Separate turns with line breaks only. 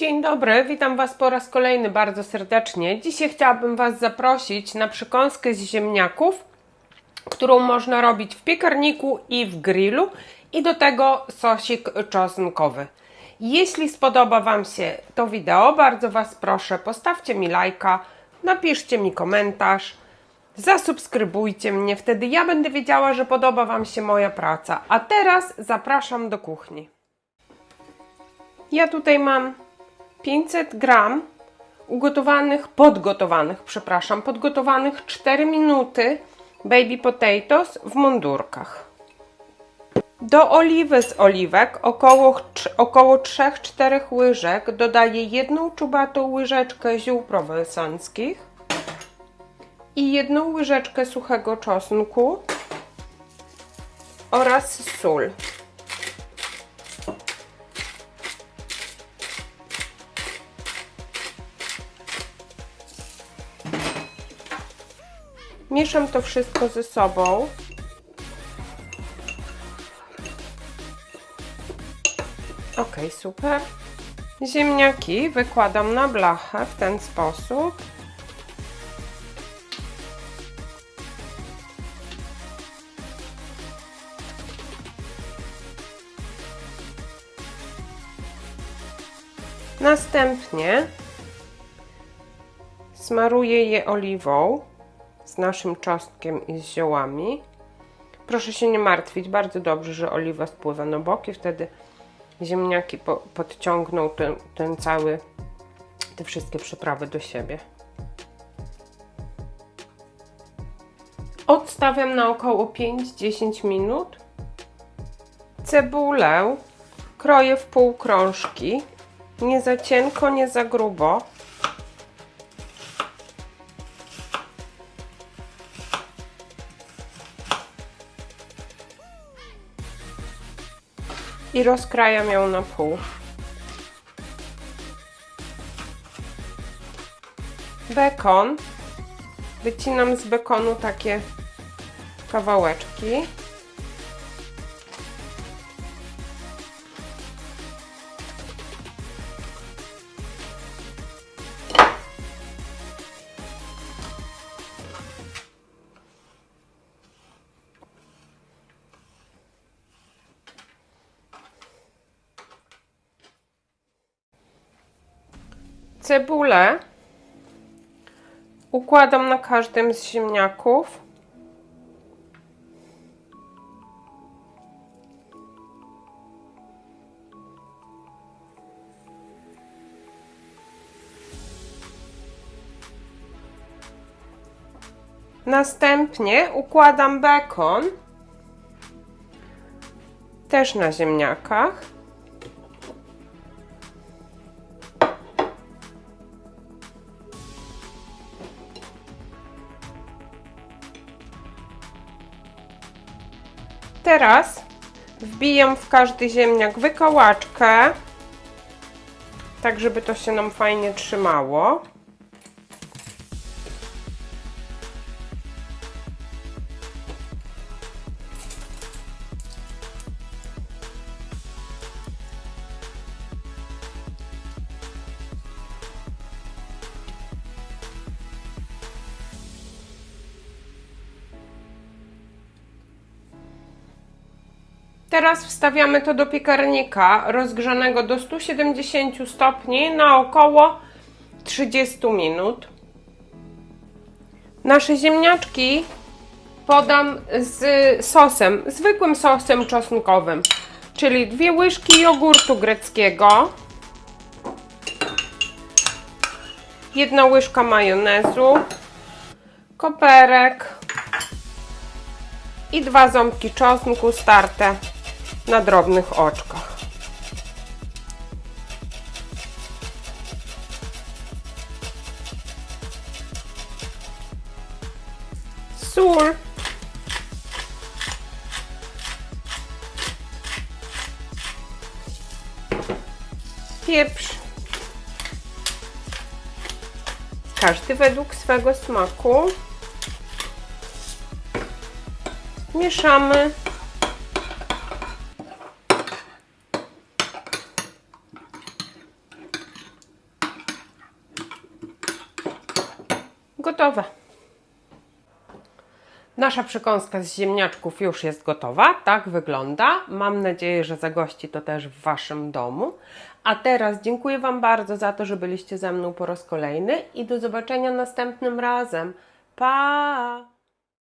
Dzień dobry, witam Was po raz kolejny bardzo serdecznie. Dzisiaj chciałabym Was zaprosić na przekąskę z ziemniaków, którą można robić w piekarniku i w grillu i do tego sosik czosnkowy. Jeśli spodoba Wam się to wideo, bardzo Was proszę, postawcie mi lajka, napiszcie mi komentarz, zasubskrybujcie mnie, wtedy ja będę wiedziała, że podoba Wam się moja praca. A teraz zapraszam do kuchni. Ja tutaj mam 500 gram ugotowanych, podgotowanych, przepraszam, podgotowanych 4 minuty baby potatoes w mundurkach. Do oliwy z oliwek około, około 3-4 łyżek dodaję jedną czubatą łyżeczkę ziół prowansanckich i jedną łyżeczkę suchego czosnku oraz sól. Mieszam to wszystko ze sobą. Ok, super. Ziemniaki wykładam na blachę w ten sposób. Następnie smaruję je oliwą naszym czosnkiem i z ziołami. Proszę się nie martwić, bardzo dobrze, że oliwa spływa na boki, wtedy ziemniaki po, podciągną ten, ten cały, te wszystkie przyprawy do siebie. Odstawiam na około 5-10 minut. Cebulę kroję w półkrążki, nie za cienko, nie za grubo. I rozkrajam ją na pół. Bekon. Wycinam z bekonu takie kawałeczki. Cebulę układam na każdym z ziemniaków. Następnie układam bekon też na ziemniakach. Teraz wbijam w każdy ziemniak wykołaczkę, tak żeby to się nam fajnie trzymało. Teraz wstawiamy to do piekarnika rozgrzanego do 170 stopni na około 30 minut. Nasze ziemniaczki podam z sosem, zwykłym sosem czosnkowym, czyli dwie łyżki jogurtu greckiego, jedna łyżka majonezu, koperek i dwa ząbki czosnku starte na drobnych oczkach. Sól. Pieprz. Każdy według swego smaku. Mieszamy. Gotowe. Nasza przekąska z ziemniaczków już jest gotowa. Tak wygląda. Mam nadzieję, że zagości to też w Waszym domu. A teraz dziękuję Wam bardzo za to, że byliście ze mną po raz kolejny i do zobaczenia następnym razem. Pa!